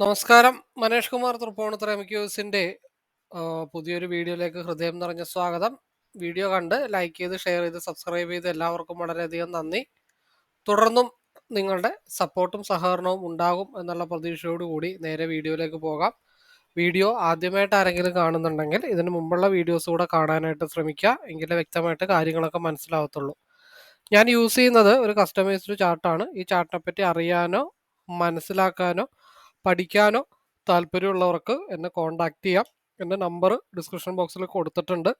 നമസ്കാരം. മനേഷ് കുമാർ തൃപ്പോണത്ര എം ക്യൂസിന്റെ പുതിയൊരു വീഡിയോയിലേക്ക് ഹൃദയം നിറഞ്ഞ സ്വാഗതം. വീഡിയോ കണ്ട് ലൈക്ക് ചെയ്ത് ഷെയർ ചെയ്ത് സബ്സ്ക്രൈബ് ചെയ്ത് എല്ലാവർക്കും വളരെയധികം നന്ദി. തുടർന്നും നിങ്ങളുടെ സപ്പോർട്ടും സഹകരണവും ഉണ്ടാകും എന്നുള്ള പ്രതീക്ഷയോടുകൂടി നേരെ വീഡിയോയിലേക്ക് പോകാം. വീഡിയോ ആദ്യമായിട്ട് ആരെങ്കിലും കാണുന്നുണ്ടെങ്കിൽ ഇതിന് മുമ്പുള്ള വീഡിയോസ് കൂടെ കാണാനായിട്ട് ശ്രമിക്കുക. എങ്കിലേ വ്യക്തമായിട്ട് കാര്യങ്ങളൊക്കെ മനസ്സിലാവത്തുള്ളൂ. ഞാൻ യൂസ് ചെയ്യുന്നത് ഒരു കസ്റ്റമൈസ്ഡ് ചാർട്ടാണ് ഈ ചാർട്ടിനെ പറ്റി അറിയാനോ മനസ്സിലാക്കാനോ പഠിക്കാനോ താല്പര്യമുള്ളവർക്ക് എന്നെ കോണ്ടാക്ട് ചെയ്യാം എന്റെ നമ്പർ ഡിസ്ക്രിപ്ഷൻ ബോക്സിൽ കൊടുത്തിട്ടുണ്ട്.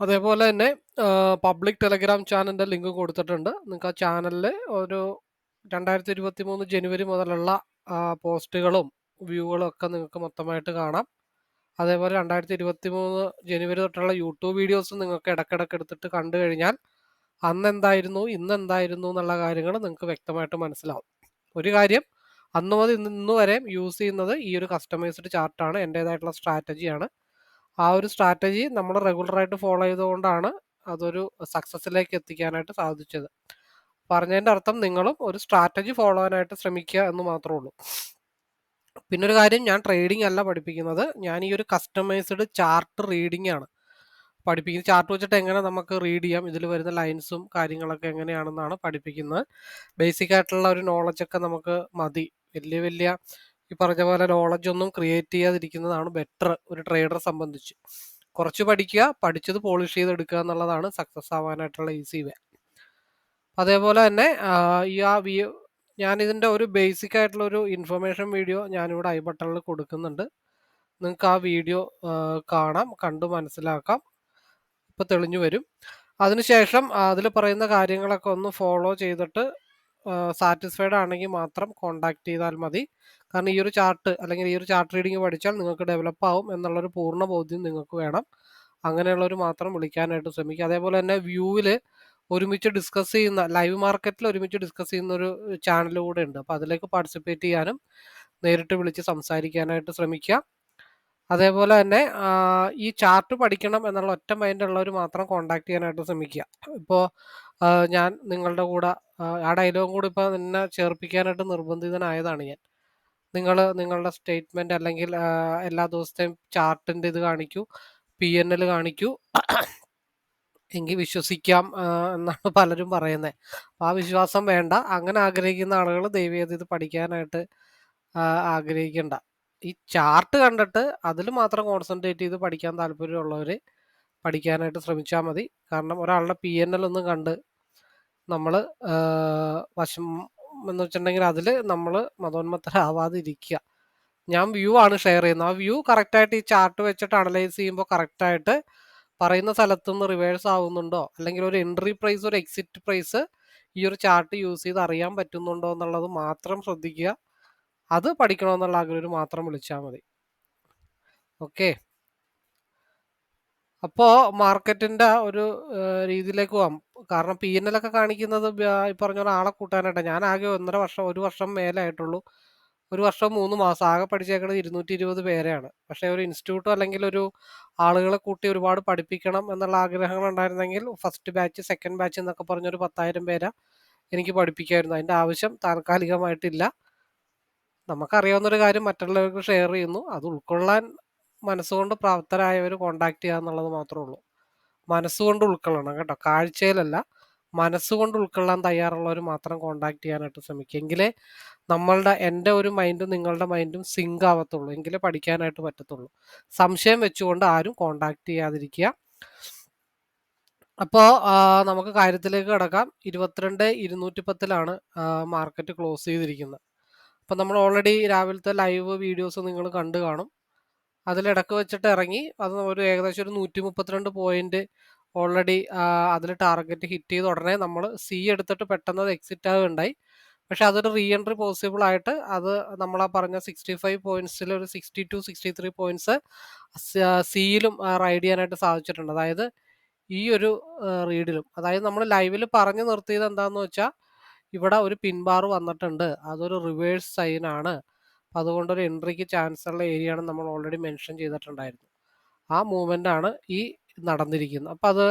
അതേപോലെ തന്നെ പബ്ലിക് ടെലഗ്രാം ചാനലിന്റെ ലിങ്ക് കൊടുത്തിട്ടുണ്ട്. നിങ്ങൾക്ക് ആ ചാനലിൽ ഒരു രണ്ടായിരത്തി ഇരുപത്തി മൂന്ന് ജനുവരി മുതലുള്ള പോസ്റ്റുകളും വ്യൂകളും ഒക്കെ നിങ്ങൾക്ക് മൊത്തമായിട്ട് കാണാം. അതേപോലെ രണ്ടായിരത്തി ഇരുപത്തി മൂന്ന് ജനുവരി തൊട്ടുള്ള യൂട്യൂബ് വീഡിയോസ് നിങ്ങൾക്ക് ഇടയ്ക്കിടയ്ക്ക് എടുത്തിട്ട് കണ്ടു കഴിഞ്ഞാൽ അന്ന് എന്തായിരുന്നു ഇന്ന് എന്തായിരുന്നു എന്നുള്ള കാര്യങ്ങൾ നിങ്ങൾക്ക് വ്യക്തമായിട്ട് മനസ്സിലാവും. ഒരു കാര്യം അന്ന് മുതൽ ഇന്ന് ഇന്ന് വരെ യൂസ് ചെയ്യുന്നത് ഈ ഒരു കസ്റ്റമൈസ്ഡ് ചാർട്ടാണ് എന്റേതായിട്ടുള്ള സ്ട്രാറ്റജിയാണ് ആ ഒരു സ്ട്രാറ്റജി നമ്മൾ റെഗുലറായിട്ട് ഫോളോ ചെയ്തുകൊണ്ടാണ് അതൊരു സക്സസ്സിലേക്ക് എത്തിക്കാനായിട്ട് സാധിച്ചത്. പറഞ്ഞതിന്റെ അർത്ഥം നിങ്ങളും ഒരു സ്ട്രാറ്റജി ഫോളോ ചെയ്യാനായിട്ട് ശ്രമിക്കുക എന്ന് മാത്രമേ ഉള്ളൂ. പിന്നെ ഒരു കാര്യം ഞാൻ ട്രേഡിംഗ് അല്ല പഠിപ്പിക്കുന്നത്. ഞാൻ ഈ ഒരു കസ്റ്റമൈസ്ഡ് ചാർട്ട് റീഡിംഗ് ആണ്. പഠിപ്പിക്കുന്നത് ചാർട്ട് വെച്ചിട്ട് എങ്ങനെ നമുക്ക് റീഡ് ചെയ്യാം ഇതിൽ വരുന്ന ലൈൻസും കാര്യങ്ങളൊക്കെ എങ്ങനെയാണെന്നാണ് പഠിപ്പിക്കുന്നത്. ബേസിക് ആയിട്ടുള്ള ഒരു നോളജൊക്കെ നമുക്ക് മതി. വലിയ വലിയ ഈ പറഞ്ഞ പോലെ നോളജ് ഒന്നും ക്രിയേറ്റ് ചെയ്യാതിരിക്കുന്നതാണ് ബെറ്റർ ഒരു ട്രേഡറെ സംബന്ധിച്ച്. കുറച്ച് പഠിക്കുക പഠിച്ചത് പോളിഷ് ചെയ്തെടുക്കുക എന്നുള്ളതാണ് സക്സസ് ആവാനായിട്ടുള്ള ഈസി വേ അതേപോലെ തന്നെ ഈ ആ വി ഞാനിതിന്റെ ഒരു ബേസിക് ആയിട്ടുള്ള ഒരു ഇൻഫർമേഷൻ വീഡിയോ ഞാനിവിടെ ഐ ബട്ടണിൽ കൊടുക്കുന്നുണ്ട്. നിങ്ങൾക്ക് ആ വീഡിയോ കാണാം കണ്ടു മനസ്സിലാക്കാം. ഇപ്പോൾ തെളിഞ്ഞു വരും. അതിനുശേഷം അതിൽ പറയുന്ന കാര്യങ്ങളൊക്കെ ഒന്ന് ഫോളോ ചെയ്തിട്ട് സാറ്റിസ്ഫൈഡ് ആണെങ്കിൽ മാത്രം കോണ്ടാക്ട് ചെയ്താൽ മതി. കാരണം ഈ ഒരു ചാർട്ട് അല്ലെങ്കിൽ ഈ ഒരു ചാർട്ട് റീഡിങ് പഠിച്ചാൽ നിങ്ങൾക്ക് ഡെവലപ്പ് ആവും എന്നുള്ളൊരു പൂർണ ബോധ്യം നിങ്ങൾക്ക് വേണം. അങ്ങനെയുള്ളവർ മാത്രം വിളിക്കാനായിട്ട് ശ്രമിക്കുക. അതേപോലെ തന്നെ വ്യൂവിൽ ഒരുമിച്ച് ഡിസ്കസ് ചെയ്യുന്ന ലൈവ് മാർക്കറ്റിൽ ഒരുമിച്ച് ഡിസ്കസ് ചെയ്യുന്ന ഒരു ചാനൽ കൂടെ ഉണ്ട്. അപ്പോൾ അതിലേക്ക് പാർട്ടിസിപ്പേറ്റ് ചെയ്യാനും നേരിട്ട് വിളിച്ച് സംസാരിക്കാനായിട്ട് ശ്രമിക്കുക. അതേപോലെ തന്നെ ഈ ചാർട്ട് പഠിക്കണം എന്നുള്ള ഒറ്റ മൈൻഡുള്ളവർ മാത്രം കോണ്ടാക്ട് ചെയ്യാനായിട്ട് ശ്രമിക്കുക. ഇപ്പോൾ ഞാൻ നിങ്ങളുടെ കൂടെ ആ, ഡയലോഗും കൂടി ഇപ്പോൾ എന്നെ ചേർപ്പിക്കാനായിട്ട് നിർബന്ധിതനായതാണ് ഞാൻ. നിങ്ങൾ നിങ്ങളുടെ സ്റ്റേറ്റ്മെന്റ് അല്ലെങ്കിൽ എല്ലാ ദിവസത്തെയും ചാർട്ടിന്റെ ഇത് കാണിക്കൂ പി എൻ എൽ കാണിക്കൂ. എങ്കിൽ വിശ്വസിക്കാം എന്നാണ് പലരും പറയുന്നത് അപ്പോൾ ആ വിശ്വാസം വേണ്ട. അങ്ങനെ ആഗ്രഹിക്കുന്ന ആളുകൾ ദൈവീയത ഇത് പഠിക്കാനായിട്ട് ആഗ്രഹിക്കണ്ട. ഈ ചാർട്ട് കണ്ടിട്ട് അതിൽ മാത്രം കോൺസെൻട്രേറ്റ് ചെയ്ത് പഠിക്കാൻ താല്പര്യമുള്ളവർ പഠിക്കാനായിട്ട് ശ്രമിച്ചാൽ മതി. കാരണം ഒരാളുടെ പി എൻ എൽ ഒന്നും കണ്ട് നമ്മൾ വശം എന്ന് വെച്ചിട്ടുണ്ടെങ്കിൽ അതിൽ നമ്മൾ മതോന്മത്തരാവാതിരിക്കുക ഞാൻ വ്യൂ ആണ് ഷെയർ ചെയ്യുന്നത്. ആ വ്യൂ കറക്റ്റായിട്ട് ഈ ചാർട്ട് വെച്ചിട്ട് അനലൈസ് ചെയ്യുമ്പോൾ കറക്റ്റായിട്ട് പറയുന്ന സ്ഥലത്തു നിന്ന് റിവേഴ്സ് ആവുന്നുണ്ടോ? അല്ലെങ്കിൽ ഒരു എൻട്രി പ്രൈസ് ഒരു എക്സിറ്റ് പ്രൈസ് ഈ ഒരു ചാർട്ട് യൂസ് ചെയ്ത് അറിയാൻ പറ്റുന്നുണ്ടോ എന്നുള്ളത് മാത്രം ശ്രദ്ധിക്കുക. അത് പഠിക്കണമെന്നുള്ള ആഗ്രഹം മാത്രം വിളിച്ചാൽ മതി. ഓക്കെ. അപ്പോൾ മാർക്കറ്റിന്റെ ഒരു രീതിയിലേക്ക് പോകാം കാരണം പി എൻ എൽ ഒക്കെ കാണിക്കുന്നത് ഈ പറഞ്ഞ പോലെ ആളെ കൂട്ടാനായിട്ട്. ഞാൻ ആകെ ഒന്നര വർഷം ഒരു വർഷം മേലെ ആയിട്ടുള്ളൂ. ഒരു വർഷം മൂന്ന് മാസം ആകെ ഇരുന്നൂറ്റി ഇരുപത് പേരെയാണ്. പക്ഷേ ഒരു ഇൻസ്റ്റിറ്റ്യൂട്ടോ അല്ലെങ്കിൽ ഒരു ആളുകളെ കൂട്ടി ഒരുപാട് പഠിപ്പിക്കണം എന്നുള്ള ആഗ്രഹങ്ങൾ ഉണ്ടായിരുന്നെങ്കിൽ ഫസ്റ്റ് ബാച്ച് സെക്കൻഡ് ബാച്ച് എന്നൊക്കെ പറഞ്ഞൊരു പത്തായിരം പേരെ എനിക്ക് പഠിപ്പിക്കായിരുന്നു. അതിന്റെ ആവശ്യം താൽക്കാലികമായിട്ടില്ല. നമുക്കറിയാവുന്നൊരു കാര്യം മറ്റുള്ളവർക്ക് ഷെയർ ചെയ്യുന്നു. അത് ഉൾക്കൊള്ളാൻ മനസ്സുകൊണ്ട് പ്രാപ്തരായവർ കോണ്ടാക്ട് ചെയ്യുക എന്നുള്ളത് മാത്രമേ ഉള്ളൂ. മനസ്സുകൊണ്ട് ഉൾക്കൊള്ളണം കേട്ടോ. കാഴ്ചയിലല്ല മനസ്സുകൊണ്ട് ഉൾക്കൊള്ളാൻ തയ്യാറുള്ളവർ മാത്രം കോണ്ടാക്ട് ചെയ്യാനായിട്ട് ശ്രമിക്കുക. എങ്കിലേ നമ്മളുടെ എന്റെ ഒരു മൈൻഡും നിങ്ങളുടെ മൈൻഡും സിങ്ക് ആവത്തുള്ളൂ. എങ്കിലേ പഠിക്കാനായിട്ട് പറ്റത്തുള്ളൂ. സംശയം വെച്ചുകൊണ്ട് ആരും കോണ്ടാക്ട് ചെയ്യാതിരിക്കുക. അപ്പോൾ നമുക്ക് കാര്യത്തിലേക്ക് കിടക്കാം. ഇരുപത്തിരണ്ട് ഇരുന്നൂറ്റി പത്തിലാണ് മാർക്കറ്റ് ക്ലോസ് ചെയ്തിരിക്കുന്നത്. അപ്പം നമ്മൾ ഓൾറെഡി രാവിലത്തെ ലൈവ് വീഡിയോസ് നിങ്ങൾ കണ്ടു കാണും. അതിലിടക്ക് വെച്ചിട്ട് ഇറങ്ങി. അത് ഒരു ഏകദേശം ഒരു നൂറ്റി മുപ്പത്തിരണ്ട് പോയിന്റ് ഓൾറെഡി അതിൽ ടാർഗറ്റ് ഹിറ്റ് ചെയ്ത ഉടനെ നമ്മൾ സി എടുത്തിട്ട് പെട്ടെന്ന് അത് എക്സിറ്റ് ആവുകയുണ്ടായി. പക്ഷെ അതൊരു റീ എൻട്രി പോസിബിൾ ആയിട്ട് അത് നമ്മളാ പറഞ്ഞ സിക്സ്റ്റി ഫൈവ് പോയിന്റ്സിൽ ഒരു sixty two sixty three points സിയിലും ride ചെയ്യാനായിട്ട് സാധിച്ചിട്ടുണ്ട്. അതായത് ഈ ഒരു റീഡിലും അതായത് നമ്മൾ ലൈവിൽ പറഞ്ഞു നിർത്തിയത് എന്താണെന്ന് വെച്ചാൽ ഇവിടെ ഒരു പിൻബാർ വന്നിട്ടുണ്ട്. അതൊരു റിവേഴ്സ് അപ്പം അതുകൊണ്ട് ഒരു എൻട്രിക്ക് ചാൻസ് ഉള്ള ഏരിയയാണ് നമ്മൾ ഓൾറെഡി മെൻഷൻ ചെയ്തിട്ടുണ്ടായിരുന്നു ആ മൂവ്മെന്റ് ആണ് ഈ നടന്നിരിക്കുന്നത്. അപ്പം അത്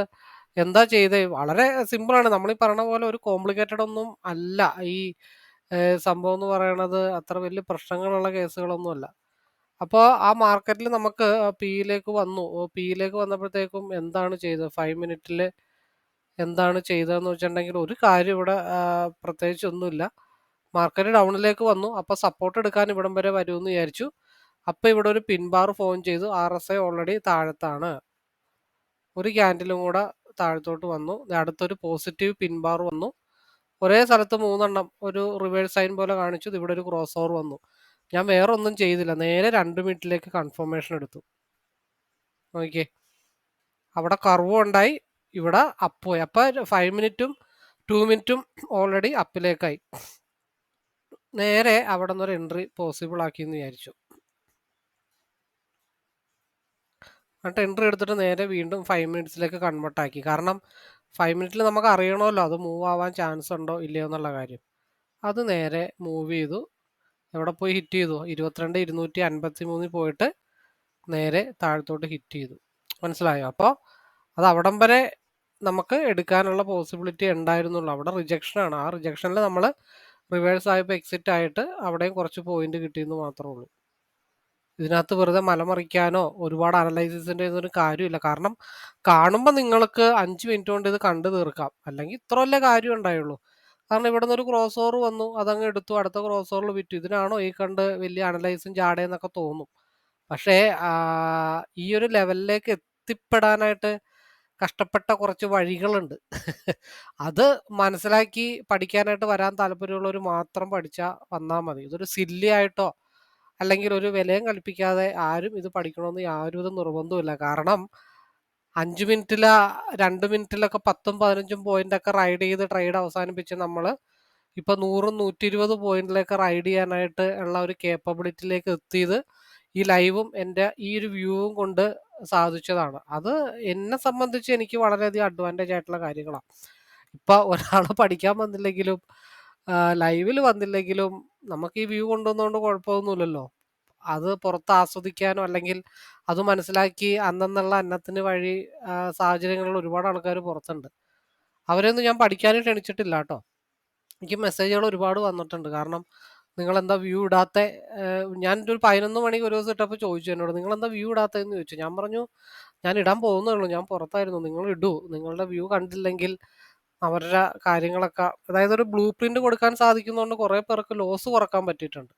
എന്താ ചെയ്തത് വളരെ സിമ്പിളാണ് നമ്മൾ ഈ പറഞ്ഞ പോലെ ഒരു കോംപ്ലിക്കേറ്റഡ് ഒന്നും അല്ല. ഈ സംഭവം എന്ന് പറയണത് അത്ര വലിയ പ്രശ്നങ്ങളുള്ള കേസുകളൊന്നുമല്ല അപ്പോൾ ആ മാർക്കറ്റിൽ നമുക്ക് പിയിലേക്ക് വന്നു. പിയിലേക്ക് വന്നപ്പോഴത്തേക്കും എന്താണ് ചെയ്തത്? ഫൈവ് മിനിറ്റിൽ എന്താണ് ചെയ്തതെന്ന് വെച്ചിട്ടുണ്ടെങ്കിൽ ഒരു കാര്യം ഇവിടെ പ്രത്യേകിച്ചൊന്നുമില്ല മാർക്കറ്റ് ഡൗണിലേക്ക് വന്നു. അപ്പോൾ സപ്പോർട്ട് എടുക്കാൻ ഇവിടം വരെ വരുമെന്ന് വിചാരിച്ചു. അപ്പോൾ ഇവിടെ ഒരു പിൻബാർ ഫോൺ ചെയ്തു. ആർ എസ് ഐ ഓൾറെഡി താഴത്താണ്. ഒരു ക്യാൻഡിലും കൂടെ താഴത്തോട്ട് വന്നു. അടുത്തൊരു പോസിറ്റീവ് പിൻബാർ വന്നു. ഒരേ സ്ഥലത്ത് മൂന്നെണ്ണം ഒരു റിവേഴ്സ് സൈൻ പോലെ കാണിച്ചു. ഇവിടെ ഒരു ക്രോസ് ഓവർ വന്നു. ഞാൻ വേറെ ഒന്നും ചെയ്തില്ല. നേരെ രണ്ട് മിനിറ്റിലേക്ക് കൺഫർമേഷൻ എടുത്തു. നോക്കിയേ. അവിടെ കർവ് ഉണ്ടായി. ഇവിടെ അപ്പ് പോയി അപ്പോൾ ഫൈവ് മിനിറ്റും ടു മിനിറ്റും ഓൾറെഡി അപ്പിലേക്കായി നേരെ അവിടെ ഒരു എൻട്രി പോസിബിൾ ആക്കി എന്ന് വിചാരിച്ചു. എന്നിട്ട് എൻട്രി എടുത്തിട്ട് നേരെ വീണ്ടും ഫൈവ് മിനിറ്റ്സിലേക്ക് കൺവേർട്ട് ആക്കി. കാരണം ഫൈവ് മിനിറ്റിൽ നമുക്ക് അറിയണമല്ലോ അത് മൂവ് ആവാൻ ചാൻസ് ഉണ്ടോ ഇല്ലയോ എന്നുള്ള കാര്യം. അത് നേരെ മൂവ് ചെയ്തു. എവിടെ പോയി ഹിറ്റ് ചെയ്തു? ഇരുപത്തിരണ്ട് ഇരുന്നൂറ്റി അൻപത്തി മൂന്നിൽ പോയിട്ട് നേരെ താഴത്തോട്ട് ഹിറ്റ് ചെയ്തു. മനസ്സിലായോ? അപ്പോൾ അത് അവിടം വരെ നമുക്ക് എടുക്കാനുള്ള പോസിബിലിറ്റി ഉണ്ടായിരുന്നുള്ളൂ. അവിടെ റിജക്ഷനാണ് ആ റിജക്ഷനിൽ നമ്മൾ റിവേഴ്സ് ആയപ്പോൾ എക്സിറ്റ് ആയിട്ട് അവിടെയും കുറച്ച് പോയിന്റ് കിട്ടിയെന്ന് മാത്രമേ ഉള്ളൂ. ഇതിനകത്ത് വെറുതെ മലമറിക്കാനോ ഒരുപാട് അനലൈസിസിന്റെ ഒരു കാര്യമില്ല. കാരണം കാണുമ്പോൾ നിങ്ങൾക്ക് അഞ്ച് മിനിറ്റ് കൊണ്ട് ഇത് കണ്ടു തീർക്കാം. അല്ലെങ്കിൽ ഇത്ര വല്ല കാര്യം ഉണ്ടായുള്ളൂ. കാരണം ഇവിടെ നിന്നൊരു ക്രോസ് ഓവർ വന്നു. അതങ്ങ് എടുത്തു. അടുത്ത ക്രോസ് ഓവറിൽ വിറ്റു. ഇതിനാണോ ഈ കണ്ട് വലിയ അനലൈസും ചാടേന്നൊക്കെ തോന്നും. പക്ഷേ ഈ ഒരു ലെവലിലേക്ക് എത്തിപ്പെടാനായിട്ട് കഷ്ടപ്പെട്ട കുറച്ച് വഴികളുണ്ട്. അത് മനസ്സിലാക്കി പഠിക്കാനായിട്ട് വരാൻ താല്പര്യമുള്ളവർ മാത്രം പഠിച്ചാൽ വന്നാൽ മതി. ഇതൊരു സില്ലി ആയിട്ടോ അല്ലെങ്കിൽ ഒരു വിലയും കൽപ്പിക്കാതെ ആരും ഇത് പഠിക്കണമെന്ന് യാതൊരുവിധ നിർബന്ധമില്ല കാരണം അഞ്ച് മിനിറ്റില രണ്ട് മിനിറ്റിലൊക്കെ പത്തും പതിനഞ്ചും പോയിന്റ് ഒക്കെ റൈഡ് ചെയ്ത് ട്രേഡ് അവസാനിപ്പിച്ച് നമ്മൾ ഇപ്പൊ നൂറും നൂറ്റി ഇരുപത് പോയിന്റിലേക്ക് റൈഡ് ചെയ്യാനായിട്ട് ഉള്ള ഒരു കേപ്പബിലിറ്റിയിലേക്ക് എത്തിയത് ഈ ലൈവും എന്റെ ഈ ഒരു വ്യൂവും കൊണ്ട് സാധിച്ചതാണ്. അത് എന്നെ സംബന്ധിച്ച് എനിക്ക് വളരെയധികം അഡ്വാന്റേജ് ആയിട്ടുള്ള കാര്യങ്ങളാണ് ഇപ്പം ഒരാൾ പഠിക്കാൻ വന്നില്ലെങ്കിലും ലൈവിൽ വന്നില്ലെങ്കിലും നമുക്ക് ഈ വ്യൂ കൊണ്ടുവന്നുകൊണ്ട് കുഴപ്പമൊന്നുമില്ലല്ലോ. അത് പുറത്ത് ആസ്വദിക്കാനോ അല്ലെങ്കിൽ അത് മനസ്സിലാക്കി അന്നെന്നുള്ള അന്നത്തിന് വഴി സാഹചര്യങ്ങളിൽ ഒരുപാട് ആൾക്കാർ പുറത്തുണ്ട്. അവരെയൊന്നും ഞാൻ പഠിക്കാനും ക്ഷണിച്ചിട്ടില്ല കേട്ടോ. എനിക്ക് മെസ്സേജുകൾ ഒരുപാട് വന്നിട്ടുണ്ട്. കാരണം നിങ്ങൾ എന്താ വ്യൂ ഇടാത്ത? ഞാൻ ഒരു പതിനൊന്ന് മണിക്ക് ഒരു ദിവസം ഇട്ടപ്പോൾ ചോദിച്ചു എന്നോട് നിങ്ങൾ എന്താ വ്യൂ ഇടാത്തതെന്ന്? ചോദിച്ചു. ഞാൻ പറഞ്ഞു ഞാൻ ഇടാൻ പോകുന്നേ ഉള്ളൂ. ഞാൻ പുറത്തായിരുന്നു. നിങ്ങൾ ഇടൂ. നിങ്ങളുടെ വ്യൂ കണ്ടില്ലെങ്കിൽ അവരുടെ കാര്യങ്ങളൊക്കെ അതായത് ഒരു ബ്ലൂ പ്രിന്റ് കൊടുക്കാൻ സാധിക്കുന്നതുകൊണ്ട് കുറേ പേർക്ക് ലോസ് കുറയ്ക്കാൻ പറ്റിയിട്ടുണ്ട്.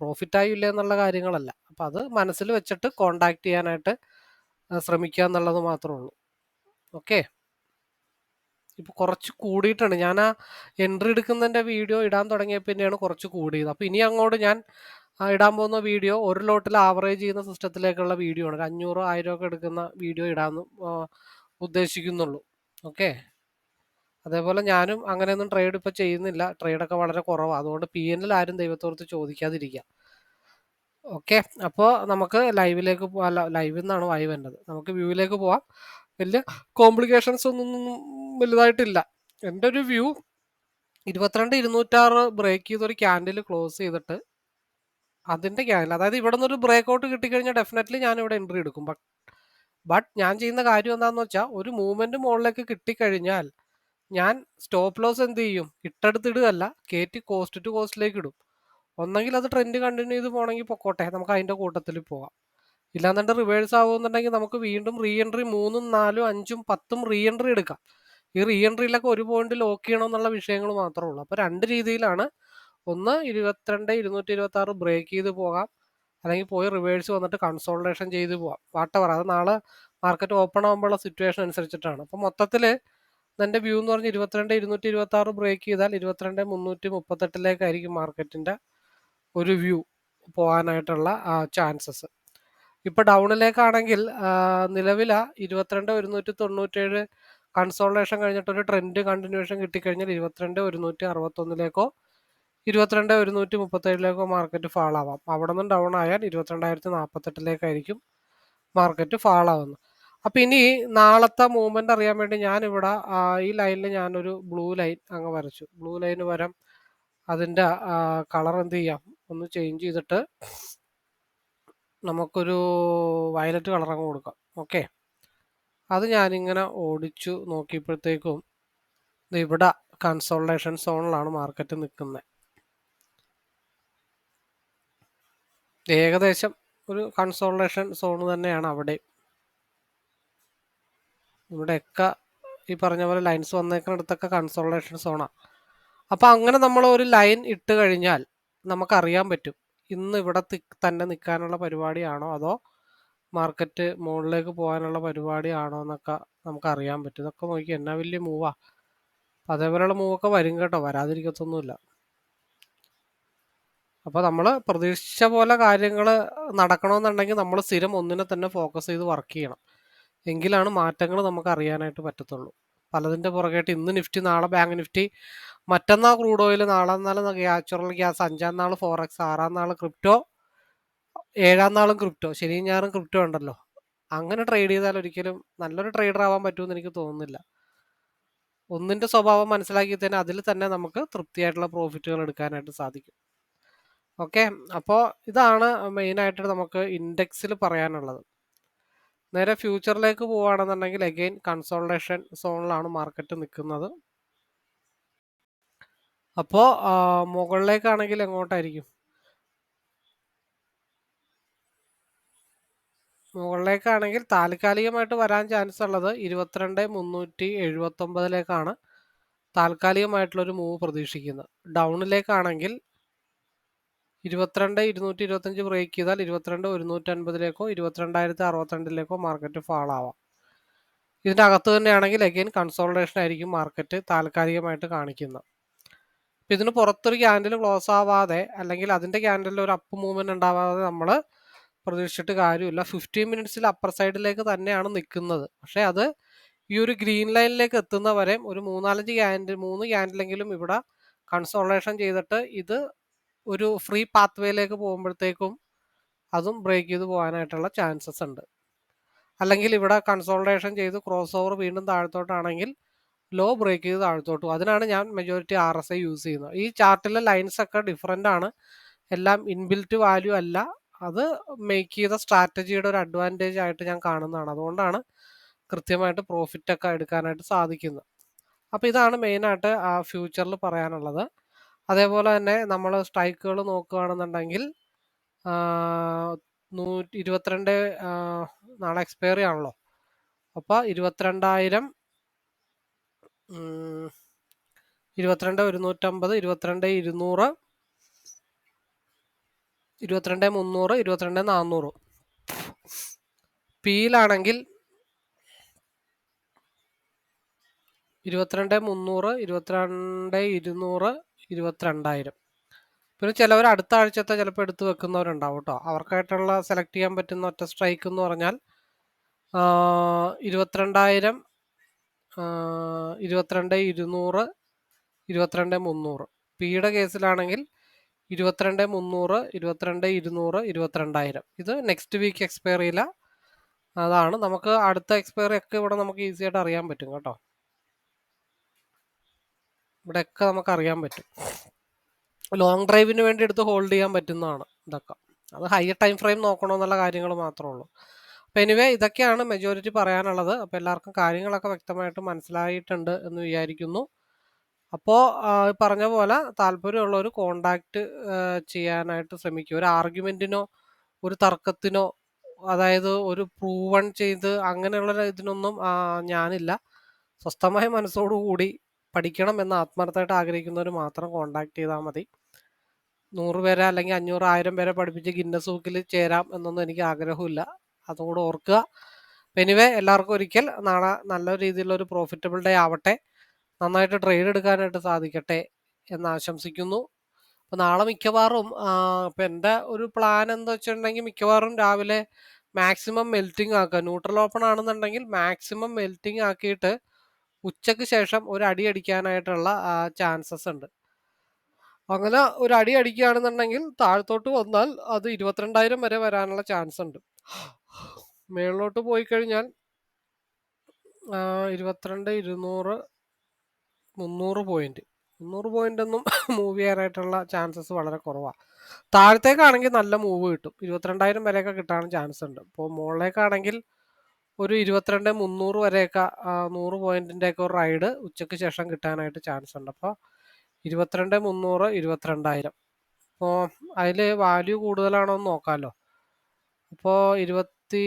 പ്രോഫിറ്റ് ആയില്ല എന്നുള്ള കാര്യങ്ങളല്ല. അപ്പം അത് മനസ്സിൽ വെച്ചിട്ട് കോണ്ടാക്ട് ചെയ്യാനായിട്ട് ശ്രമിക്കുക എന്നുള്ളത് മാത്രമേ ഉള്ളൂ. ഓക്കെ? ഇപ്പോൾ കുറച്ച് കൂടിയിട്ടുണ്ട്. ഞാൻ ആ എൻട്രി എടുക്കുന്നതിന്റെ വീഡിയോ ഇടാൻ തുടങ്ങിയ പിന്നെയാണ് കുറച്ച് കൂടിയത്. അപ്പോൾ ഇനി അങ്ങോട്ട് ഞാൻ ഇടാൻ പോകുന്ന വീഡിയോ ഒരു ലോട്ടിൽ ആവറേജ് ചെയ്യുന്ന സിസ്റ്റത്തിലേക്കുള്ള വീഡിയോ ആണ്. അഞ്ഞൂറ് ആയിരം ഒക്കെ എടുക്കുന്ന വീഡിയോ ഇടാമെന്ന് ഉദ്ദേശിക്കുന്നുള്ളൂ. ഓക്കെ അതേപോലെ ഞാനും അങ്ങനെയൊന്നും ട്രേഡ് ഇപ്പോൾ ചെയ്യുന്നില്ല. ട്രേഡൊക്കെ വളരെ കുറവാണ് അതുകൊണ്ട് പി എൻ എൽ ആരും ദൈവത്തോർത്ത് ചോദിക്കാതിരിക്കുക ഓക്കെ അപ്പോൾ നമുക്ക് ലൈവിലേക്ക് ലൈവിൽ നിന്നാണ് വായി വേണ്ടത് നമുക്ക് വ്യൂവിലേക്ക് പോവാം. വലിയ കോംപ്ലിക്കേഷൻസ് ഒന്നും വലുതായിട്ടില്ല. എന്റെ ഒരു വ്യൂ ഇരുപത്തിരണ്ട് ഇരുന്നൂറ്റാറ് ബ്രേക്ക് ചെയ്തൊരു ക്യാൻഡിൽ ക്ലോസ് ചെയ്തിട്ട് അതിന്റെ ക്യാൻഡിൽ അതായത് ഇവിടെ നിന്നൊരു ബ്രേക്ക് ഔട്ട് കിട്ടിക്കഴിഞ്ഞാൽ ഡെഫിനറ്റ്ലി ഞാൻ ഇവിടെ എൻട്രി എടുക്കും. ബട്ട് ബട്ട് ഞാൻ ചെയ്യുന്ന കാര്യം എന്താണെന്ന് വെച്ചാൽ ഒരു മൂവ്മെന്റ് മുകളിലേക്ക് കിട്ടിക്കഴിഞ്ഞാൽ ഞാൻ സ്റ്റോപ്പ് ലോസ് എന്ത് ചെയ്യും? ഇട്ടെടുത്തിടുകയല്ല കയറ്റി കോസ്റ്റ് ടു കോസ്റ്റിലേക്ക് ഇടും. ഒന്നെങ്കിൽ അത് ട്രെൻഡ് കണ്ടിന്യൂ ചെയ്ത് പോകണമെങ്കിൽ പൊക്കോട്ടെ നമുക്ക് അതിന്റെ കൂട്ടത്തിൽ പോകാം ഇല്ലാന്നുണ്ട് റിവേഴ്സ് ആവുമെന്നുണ്ടെങ്കിൽ നമുക്ക് വീണ്ടും റീ എൻട്രി മൂന്നും നാലും അഞ്ചും പത്തും റീ എൻട്രി എടുക്കാം. ഈ റീ എൻട്രിയിലൊക്കെ ഒരു പോയിന്റ് ലോക്ക് ചെയ്യണം എന്നുള്ള വിഷയങ്ങൾ മാത്രമേ ഉള്ളൂ. അപ്പോൾ രണ്ട് രീതിയിലാണ്. ഒന്ന് ഇരുപത്തിരണ്ട് ഇരുന്നൂറ്റി ഇരുപത്തി ആറ് ബ്രേക്ക് ചെയ്ത് പോകാം. അല്ലെങ്കിൽ പോയി റിവേഴ്സ് വന്നിട്ട് കൺസോൾട്ടേഷൻ ചെയ്ത് പോവാം വാട്ടവർ അത് നാളെ മാർക്കറ്റ് ഓപ്പൺ ആകുമ്പോഴുള്ള സിറ്റുവേഷൻ അനുസരിച്ചിട്ടാണ്. അപ്പോൾ മൊത്തത്തിൽ എന്റെ വ്യൂ എന്ന് പറഞ്ഞാൽ ഇരുപത്തിരണ്ട് ഇരുന്നൂറ്റി ഇരുപത്തി ആറ് ബ്രേക്ക് ചെയ്താൽ ഇരുപത്തിരണ്ട് മുന്നൂറ്റി മുപ്പത്തെട്ടിലേക്കായിരിക്കും മാർക്കറ്റിന്റെ ഒരു വ്യൂ പോകാനായിട്ടുള്ള ചാൻസസ് ഇപ്പോൾ ഡൗണിലേക്കാണെങ്കിൽ നിലവില ഇരുപത്തിരണ്ട് ഒരുന്നൂറ്റി തൊണ്ണൂറ്റേഴ് കൺസോൾട്ടേഷൻ കഴിഞ്ഞിട്ട് ഒരു ട്രെൻഡ് കണ്ടിന്യൂഷൻ കിട്ടിക്കഴിഞ്ഞാൽ ഇരുപത്തിരണ്ട് ഒരുന്നൂറ്റി അറുപത്തൊന്നിലേക്കോ ഇരുപത്തിരണ്ട് ഒരുന്നൂറ്റി മുപ്പത്തേഴിലേക്കോ മാർക്കറ്റ് ഫാൾ ആവാം അവിടെ നിന്നും ഡൗൺ ആയാൽ ഇരുപത്തിരണ്ടായിരത്തി നാൽപ്പത്തെട്ടിലേക്കായിരിക്കും മാർക്കറ്റ് ഫാൾ ആവുന്നത് അപ്പം ഇനി നാളത്തെ മൂവ്മെന്റ് അറിയാൻ വേണ്ടി ഞാൻ ഞാനിവിടെ ഈ ലൈനിൽ ഞാനൊരു ബ്ലൂ ലൈൻ അങ്ങ് വരച്ചു. ബ്ലൂ ലൈന് വരം അതിന്റെ കളർ എന്ത് ചെയ്യാം? ഒന്ന് ചേഞ്ച് ചെയ്തിട്ട് നമുക്കൊരു വയലറ്റ് കളർ അങ്ങ് കൊടുക്കാം. ഓക്കെ? അത് ഞാനിങ്ങനെ ഓടിച്ചു നോക്കിയപ്പോഴത്തേക്കും ഇവിടെ കൺസോൾട്ടേഷൻ സോണിലാണ് മാർക്കറ്റ് നിൽക്കുന്നത് ഏകദേശം ഒരു കൺസോൾട്ടേഷൻ സോൺ തന്നെയാണ് അവിടെ ഇവിടെയൊക്കെ ഈ പറഞ്ഞ പോലെ ലൈൻസ് വന്നേക്കുന്നിടത്തൊക്കെ കൺസോൾട്ടേഷൻ സോണാണ് അപ്പോൾ അങ്ങനെ നമ്മൾ ഒരു ലൈൻ ഇട്ട് കഴിഞ്ഞാൽ നമുക്കറിയാൻ പറ്റും. ഇന്ന് ഇവിടെ തന്നെ നിൽക്കാനുള്ള പരിപാടിയാണോ? അതോ മാർക്കറ്റ് മുകളിലേക്ക് പോകാനുള്ള പരിപാടിയാണോ എന്നൊക്കെ നമുക്ക് അറിയാൻ പറ്റും. ഇതൊക്കെ നോക്കി എന്നാ വലിയ മൂവാ അതേപോലെയുള്ള മൂവൊക്കെ വരും കേട്ടോ. വരാതിരിക്കത്തൊന്നുമില്ല. അപ്പോൾ നമ്മൾ പ്രതീക്ഷിച്ച പോലെ കാര്യങ്ങൾ നടക്കണമെന്നുണ്ടെങ്കിൽ നമ്മൾ സ്ഥിരം ഒന്നിനെ തന്നെ ഫോക്കസ് ചെയ്ത് വർക്ക് ചെയ്യണം. എങ്കിലാണ് മാറ്റങ്ങൾ നമുക്ക് അറിയാനായിട്ട് പറ്റത്തുള്ളൂ. പലതിന്റെ പുറകെയായിട്ട് ഇന്ന് നിഫ്റ്റി നാളെ ബാങ്ക് നിഫ്റ്റി. മറ്റന്നാൾ ക്രൂഡ് ഓയിൽ നാളെ നാളെ നാച്ചുറൽ ഗ്യാസ്. അഞ്ചാം നാൾ ഫോറക്സ് ആറാം നാൾ ക്രിപ്റ്റോ ഏഴാം നാളും ക്രിപ്റ്റോ. ശനിയും ഞായറും ക്രിപ്റ്റോ ഉണ്ടല്ലോ. അങ്ങനെ ട്രേഡ് ചെയ്താൽ ഒരിക്കലും നല്ലൊരു ട്രേഡർ ആവാൻ പറ്റുമെന്ന് എനിക്ക് തോന്നുന്നില്ല. ഒന്നിന്റെ സ്വഭാവം മനസ്സിലാക്കി തന്നെ അതിൽ തന്നെ നമുക്ക് തൃപ്തിയായിട്ടുള്ള പ്രോഫിറ്റുകൾ എടുക്കാനായിട്ട് സാധിക്കും. ഓക്കെ അപ്പോൾ ഇതാണ് മെയിനായിട്ട് നമുക്ക് ഇൻഡെക്സിൽ പറയാനുള്ളത്. നേരെ ഫ്യൂച്ചറിലേക്ക് പോവുകയാണെന്നുണ്ടെങ്കിൽ അഗെയിൻ കൺസോൾട്ടേഷൻ സോണിലാണ് മാർക്കറ്റ് നിൽക്കുന്നത്. അപ്പോൾ മുകളിലേക്കാണെങ്കിൽ എങ്ങോട്ടായിരിക്കും? മുകളിലേക്കാണെങ്കിൽ താൽക്കാലികമായിട്ട് വരാൻ ചാൻസ് ഉള്ളത് ഇരുപത്തിരണ്ട് മുന്നൂറ്റി എഴുപത്തൊമ്പതിലേക്കാണ് താൽക്കാലികമായിട്ടുള്ളൊരു മൂവ് പ്രതീക്ഷിക്കുന്നത്. ഡൗണിലേക്കാണെങ്കിൽ ഇരുപത്തിരണ്ട് ഇരുന്നൂറ്റി ഇരുപത്തഞ്ച് ബ്രേക്ക് ചെയ്താൽ ഇരുപത്തിരണ്ട് ഒരുന്നൂറ്റി അൻപതിലേക്കോ ഇരുപത്തിരണ്ടായിരത്തി അറുപത്തിരണ്ടിലേക്കോ മാർക്കറ്റ് ഫാൾ ആവാം ഇതിന്റെ അകത്ത് തന്നെയാണെങ്കിൽ അഗെയിൻ കൺസോൾട്ടേഷൻ ആയിരിക്കും മാർക്കറ്റ് താൽക്കാലികമായിട്ട് കാണിക്കുന്നത്. അപ്പം ഇതിന് പുറത്തൊരു ക്യാൻഡിൽ ക്ലോസ് ആവാതെ അല്ലെങ്കിൽ അതിന്റെ ക്യാൻഡലിൽ ഒരു അപ്പ് മൂവ്മെന്റ് ഉണ്ടാവാതെ നമ്മൾ പ്രതീക്ഷിച്ചിട്ട് കാര്യമില്ല. ഫിഫ്റ്റീൻ മിനിറ്റ്സിൽ അപ്പർ സൈഡിലേക്ക് തന്നെയാണ് നിൽക്കുന്നത്. പക്ഷേ അത് ഈ ഒരു ഗ്രീൻ ലൈനിലേക്ക് എത്തുന്നവരെ ഒരു മൂന്നാലഞ്ച് ക്യാൻഡിൽ മൂന്ന് ക്യാൻഡിലെങ്കിലും ഇവിടെ കൺസോളേഷൻ ചെയ്തിട്ട് ഇത് ഒരു ഫ്രീ പാത്ത് വേയിലേക്ക് പോകുമ്പോഴത്തേക്കും അതും ബ്രേക്ക് ചെയ്ത് പോകാനായിട്ടുള്ള ചാൻസസ് ഉണ്ട്. അല്ലെങ്കിൽ ഇവിടെ കൺസോൾട്ടേഷൻ ചെയ്ത് ക്രോസ് ഓവർ വീണ്ടും താഴത്തോട്ടാണെങ്കിൽ ലോ ബ്രേക്ക് ചെയ്ത് താഴത്തോട്ടും. അതിനാണ് ഞാൻ majority R S I use ചെയ്യുന്നത്. ഈ ചാർട്ടിലെ ലൈൻസ് ഒക്കെ ഡിഫറെന്റ് ആണ്. എല്ലാം ഇൻബിൽറ്റ് വാല്യൂ അല്ല. അത് മേക്ക് ചെയ്ത സ്ട്രാറ്റജിയുടെ ഒരു അഡ്വാന്റേജ് ആയിട്ട് ഞാൻ കാണുന്നതാണ്. അതുകൊണ്ടാണ് കൃത്യമായിട്ട് പ്രോഫിറ്റ് ഒക്കെ എടുക്കാനായിട്ട് സാധിക്കുന്നത്. അപ്പോൾ ഇതാണ് മെയിനായിട്ട് ആ ഫ്യൂച്ചറിൽ പറയാനുള്ളത്. അതേപോലെ തന്നെ നമ്മൾ സ്ട്രൈക്കുകൾ നോക്കുകയാണെന്നുണ്ടെങ്കിൽ നൂറ്റി ഇരുപത്തിരണ്ട് നാളെ എക്സ്പയറി ആണല്ലോ. അപ്പോൾ ഇരുപത്തിരണ്ടായിരം ഇരുപത്തിരണ്ട് ഒരുന്നൂറ്റമ്പത് ഇരുപത്തിരണ്ട് ഇരുന്നൂറ് ഇരുപത്തിരണ്ട് മുന്നൂറ് ഇരുപത്തിരണ്ട് നാന്നൂറ്. പിയിലാണെങ്കിൽ ഇരുപത്തിരണ്ട് മുന്നൂറ് ഇരുപത്തിരണ്ട് ഇരുന്നൂറ് ഇരുപത്തിരണ്ടായിരം. പിന്നെ ചിലവർ അടുത്ത ആഴ്ചത്തെ ചിലപ്പോൾ എടുത്ത് വെക്കുന്നവരുണ്ടാവും കേട്ടോ അവർക്കായിട്ടുള്ള സെലക്ട് ചെയ്യാൻ പറ്റുന്ന ഒറ്റ സ്ട്രൈക്ക് എന്ന് പറഞ്ഞാൽ ഇരുപത്തിരണ്ടായിരം ഇരുപത്തിരണ്ട് ഇരുന്നൂറ് ഇരുപത്തിരണ്ട് മുന്നൂറ്. പിയുടെ കേസിലാണെങ്കിൽ ഇരുപത്തിരണ്ട് മുന്നൂറ് ഇരുപത്തിരണ്ട് ഇരുന്നൂറ് ഇരുപത്തിരണ്ടായിരം. ഇത് നെക്സ്റ്റ് വീക്ക് എക്സ്പയർ ചെയ്യില്ല അതാണ്. നമുക്ക് അടുത്ത എക്സ്പയറി ഒക്കെ ഇവിടെ നമുക്ക് ഈസി ആയിട്ട് അറിയാൻ പറ്റും കേട്ടോ. ഇവിടെയൊക്കെ നമുക്ക് അറിയാൻ പറ്റും ലോങ് ഡ്രൈവിന് വേണ്ടി എടുത്ത് ഹോൾഡ് ചെയ്യാൻ പറ്റുന്നതാണ് ഇതൊക്കെ. അത് ഹയർ ടൈം ഫ്രെയിം നോക്കണമെന്നുള്ള കാര്യങ്ങൾ മാത്രമേ ഉള്ളൂ. അപ്പം എനിവേ ഇതൊക്കെയാണ് മെജോറിറ്റി പറയാനുള്ളത്. അപ്പോൾ എല്ലാവർക്കും കാര്യങ്ങളൊക്കെ വ്യക്തമായിട്ട് മനസ്സിലായിട്ടുണ്ട് എന്ന് വിചാരിക്കുന്നു. അപ്പോൾ പറഞ്ഞ പോലെ താല്പര്യമുള്ളവർ കോണ്ടാക്ട് ചെയ്യാനായിട്ട് ശ്രമിക്കുക ഒരു ആർഗ്യുമെന്റിനോ ഒരു തർക്കത്തിനോ അതായത് ഒരു പ്രൂവൺ ചെയ്ത് അങ്ങനെയുള്ള ഇതിനൊന്നും ഞാനില്ല. സ്വസ്ഥമായ മനസ്സോടുകൂടി പഠിക്കണം എന്ന് ആത്മാർത്ഥമായിട്ട് ആഗ്രഹിക്കുന്നവർ മാത്രം കോണ്ടാക്ട് ചെയ്താൽ മതി. നൂറ് പേരെ അല്ലെങ്കിൽ അഞ്ഞൂറ് ആയിരം പേരെ പഠിപ്പിച്ച് ഗിന്നസ് ബുക്കിൽ ചേരാം എന്നൊന്നും എനിക്ക് ആഗ്രഹമില്ല അതുകൂടെ ഓർക്കുക. എനിവേ എല്ലാവർക്കും ഒരിക്കൽ നാളെ നല്ല രീതിയിലുള്ള ഒരു പ്രോഫിറ്റബിൾ ഡേ ആവട്ടെ. നന്നായിട്ട് ട്രേഡ് എടുക്കാനായിട്ട് സാധിക്കട്ടെ എന്ന് ആശംസിക്കുന്നു. അപ്പോൾ നാളെ മിക്കവാറും ഇപ്പം എന്റെ ഒരു പ്ലാൻ എന്താ വെച്ചിട്ടുണ്ടെങ്കിൽ മിക്കവാറും രാവിലെ മാക്സിമം മെൽറ്റിംഗ് ആക്കുക. ന്യൂട്രൽ ഓപ്പൺ ആണെന്നുണ്ടെങ്കിൽ മാക്സിമം മെൽറ്റിംഗ് ആക്കിയിട്ട് ഉച്ചയ്ക്ക് ശേഷം ഒരു അടി അടിക്കാനായിട്ടുള്ള ചാൻസസ് ഉണ്ട്. അങ്ങനെ ഒരു അടി അടിക്കുകയാണെന്നുണ്ടെങ്കിൽ താഴത്തോട്ട് വന്നാൽ അത് ഇരുപത്തിരണ്ടായിരം വരെ വരാനുള്ള ചാൻസ് ഉണ്ട്. മേളിലോട്ട് പോയി കഴിഞ്ഞാൽ ഇരുപത്തിരണ്ട് ഇരുന്നൂറ് മുന്നൂറ് പോയിന്റ് മുന്നൂറ് പോയിന്റ് ഒന്നും മൂവ് ചെയ്യാനായിട്ടുള്ള ചാൻസസ് വളരെ കുറവാണ് താഴത്തേക്കാണെങ്കിൽ നല്ല മൂവ് കിട്ടും. ഇരുപത്തിരണ്ടായിരം വരെയൊക്കെ കിട്ടാൻ ചാൻസ് ഉണ്ട്. ഇപ്പോൾ മുകളിലേക്കാണെങ്കിൽ ഒരു ഇരുപത്തിരണ്ട് മുന്നൂറ് വരെയൊക്കെ നൂറ് പോയിന്റിന്റെ ഒക്കെ റൈഡ് ഉച്ചയ്ക്ക് ശേഷം കിട്ടാനായിട്ട് ചാൻസ് ഉണ്ട്. അപ്പോൾ ഇരുപത്തിരണ്ട് മുന്നൂറ് ഇരുപത്തിരണ്ടായിരം. അപ്പോൾ അതിൽ വാല്യൂ കൂടുതലാണോ എന്ന് നോക്കാമല്ലോ അപ്പോൾ ഇരുപത്തി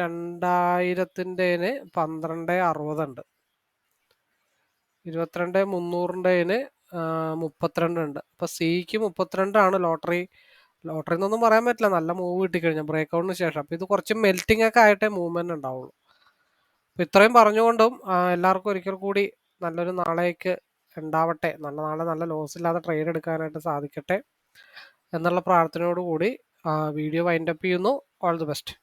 രണ്ടായിരത്തിന്റെന് പന്ത്രണ്ട് അറുപതുണ്ട് ഇരുപത്തിരണ്ട് മുന്നൂറിന്റെന് മുപ്പത്തിരണ്ട് ഉണ്ട്. അപ്പോൾ സിക്ക് മുപ്പത്തിരണ്ടാണ് ലോട്ടറി ലോട്ടറി എന്നൊന്നും പറയാൻ പറ്റില്ല. നല്ല മൂവ് കിട്ടിക്കഴിഞ്ഞാൽ ബ്രേക്ക് ഔട്ടിന് ശേഷം. അപ്പോൾ ഇത് കുറച്ച് മെൽറ്റിംഗ് ഒക്കെ ആയിട്ടേ മൂവ്മെന്റ് ഉണ്ടാവുള്ളൂ. അപ്പോൾ ഇത്രയും പറഞ്ഞുകൊണ്ടും എല്ലാവർക്കും ഒരിക്കൽ കൂടി നല്ലൊരു നാളേക്ക് ഉണ്ടാവട്ടെ. നല്ല നാളെ നല്ല ലോസ് ഇല്ലാതെ ട്രേഡ് എടുക്കാനായിട്ട് സാധിക്കട്ടെ എന്നുള്ള പ്രാർത്ഥനയോടുകൂടി വീഡിയോ വൈൻഡപ്പ് ചെയ്യുന്നു. All the best